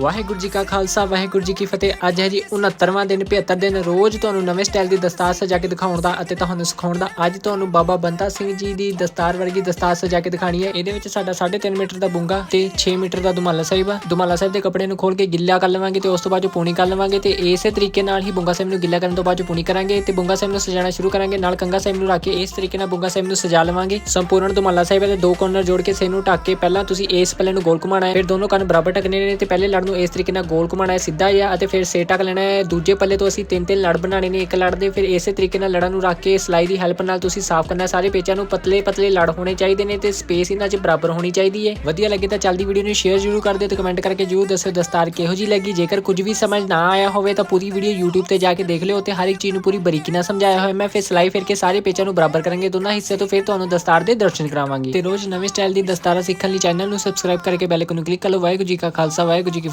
ਵਾਹਿਗੁਰੂ ਜੀ ਕਾ ਖਾਲਸਾ, ਵਾਹਿਗੁਰੂ ਜੀ ਕੀ ਫਤਿਹ। ਅੱਜ ਹੈ ਜੀ 69ਵਾਂ ਦਿਨ 75 ਦਿਨ ਰੋਜ਼ ਤੁਹਾਨੂੰ ਨਵੇਂ ਸਟਾਈਲ ਦੀ ਦਸਤਾਰ ਸਜਾ ਕੇ ਦਿਖਾਉਣ ਦਾ ਅਤੇ ਤੁਹਾਨੂੰ ਸਿਖਾਉਣ ਦਾ ਅੱਜ ਤੁਹਾਨੂੰ ਬਾਬਾ ਬੰਤਾ ਸਿੰਘ ਜੀ ਦੀ ਦਸਤਾਰ ਵਰਗੀ ਦਸਤਾਰ ਸਜਾ ਕੇ ਦਿਖਾਣੀ ਹੈ। ਇਹਦੇ ਵਿੱਚ ਸਾਡਾ 3.5 ਮੀਟਰ ਦਾ ਬੁੰਗਾ ਤੇ 6 ਮੀਟਰ ਦਾ ਦੁਮਾਲਾ ਸਾਹਿਬ ਆ। ਦੁਮਾਲਾ ਸਾਹਿਬ ਦੇ ਕੱਪੜੇ ਨੂੰ ਖੋਲ ਕੇ ਗਿੱਲਾ ਕਰ ਲਵਾਂਗੇ ਤੇ ਉਸ ਤੋਂ ਬਾਅਦ ਜੋ ਪੂਣੀ ਕਰ ਲਵਾਂਗੇ ਤੇ ਇਸੇ ਤਰੀਕੇ ਨਾਲ ਹੀ ਬੁੰਗਾ ਸਾਹਿਬ ਨੂੰ ਗਿੱਲਾ ਕਰਨ ਤੋਂ ਬਾਅਦ ਜੋ ਪੂਣੀ ਕਰਾਂਗੇ ਤੇ ਬੁੰਗਾ ਸਾਹਿਬ ਨੂੰ ਸਜਾਣਾ ਸ਼ੁਰੂ ਕਰਾਂਗੇ। ਨਾਲ ਕੰਗਾ ਸਾਹਿਬ ਨੂੰ ਰੱਖ ਕੇ ਇਸ ਤਰੀਕੇ ਨਾਲ ਬੁੰਗਾ ਸਾਹਿਬ ਨੂੰ ਸਜਾ ਲਵਾਂਗੇ। ਸੰਪੂਰਨ ਦੁਮਾਲਾ ਸਾਹਿਬ ਦੇ ਦੋ ਕੋਰਨਰ ਜੋੜ ਕੇ ਸੇ ਨੂੰ ਢੱਕ ਕੇ ਪਹਿਲਾਂ ਤੁਸੀਂ ਇਸ ਪੱਲੇ ਨੂੰ ਗੋਲ ਘੁਮਾਉਣਾ ਹੈ। ਫਿਰ ਦੋਨੋਂ ਕੰਨ ਬਰਾਬਰ ਢਕਣੇ ਨੇ ਤੇ ਪਹਿਲੇ ਲੜ ਨੂੰ ਇਸ ਤਰੀਕੇ ਨਾਲ ਗੋਲ ਘੁਮਾਉਣਾ ਹੈ, ਸਿੱਧਾ ਜਿਹਾ ਅਤੇ ਫਿਰ ਸੇ ਢਕ ਲੈਣਾ ਹੈ। ਦੂਜੇ ਪੱਲੇ ਤੋਂ ਅਸੀਂ ਤਿੰਨ ਤਿੰਨ ਲੜ ਬਣਾਉਣੇ ਨੇ, ਇੱਕ ਲੜ ਦੇ ਫਿਰ ਇਸੇ ਤਰੀਕੇ ਨਾਲ ਲੜਾਂ ਨੂੰ ਰੱਖ ਕੇ ਸਲਾਈ ਦੀ ਹੈਲਪ ਨਾਲ ਤੁਸੀਂ ਸਾਫ਼ ਕਰਨਾ, ਸਾਰੇ ਪੇਚਾਂ ਨੂੰ ਪਤਲੇ ਪਤਲੇ ਲੜ ਹੋਣੇ ਚਾਹੀਦੇ ਨੇ ਤੇ ਸਪੇਸ ਇਹਨਾਂ 'ਚ ਬਰਾਬਰ ਹੋਣੀ ਚਾਹੀਦੀ ਹੈ। ਵਧੀਆ ਲੱਗੇ ਤਾਂ ਚੱਲਦੀ ਵੀਡੀਓ ਨੂੰ ਸ਼ੇਅਰ ਜ਼ਰੂਰ ਕਰ ਦਿਓ ਤੇ ਕਮੈਂਟ ਕਰਕੇ ਜ਼ਰੂਰ ਦੱਸਿਓ ਦਸਤਾਰ ਕਿਹੋ ਜੀ ਲੱਗੀ। ਜੇਕਰ ਕੁਝ ਵੀ ਸਮਝ ਨਾ ਆਇਆ ਹੋਵੇ ਤਾਂ ਪੂਰੀ ਵੀਡੀਓ YouTube ਤੇ ਜਾ ਕੇ ਦੇਖ ਲਿਓ ਤੇ ਹਰ ਇੱਕ ਚੀਜ਼ ਨੂੰ ਪੂਰੀ ਬਰੀਕੀ ਨਾਲ ਸਮਝਾਇਆ ਹੋਇਆ ਮੈਂ, ਫਿਰ ਸਲਾਈ ਫਿਰ ਕੇ ਸਾਰੇ ਪੇਚਾਂ ਨੂੰ ਬਰਾਬਰ ਕਰਾਂਗੇ। ਦੋਨਾਂ ਹਿੱਸੇ ਤੋਂ ਫਿਰ ਤੁਹਾਨੂੰ ਦਸਤਾਰ ਦੇ ਦਰਸ਼ਨ ਕਰਾਵਾਂਗੇ। ਤੇ ਰੋਜ਼ ਨਵੇਂ ਸਟਾਈਲ ਦੀ ਦਸਤਾਰਾਂ ਸਿੱਖਣ ਲਈ ਚੈਨਲ ਨੂੰ ਸਬਸਕ੍ਰਾਈਬ ਕਰਕੇ ਬੈਲ ਆਈਕਨ ਨੂੰ ਕਲਿੱਕ ਕਰ ਲਓ। ਵਾਹਿਗੁਰੂ ਜੀ ਕਾ ਖਾਲਸਾ, ਵਾਹਿਗੁਰੂ ਜੀ ਕੀ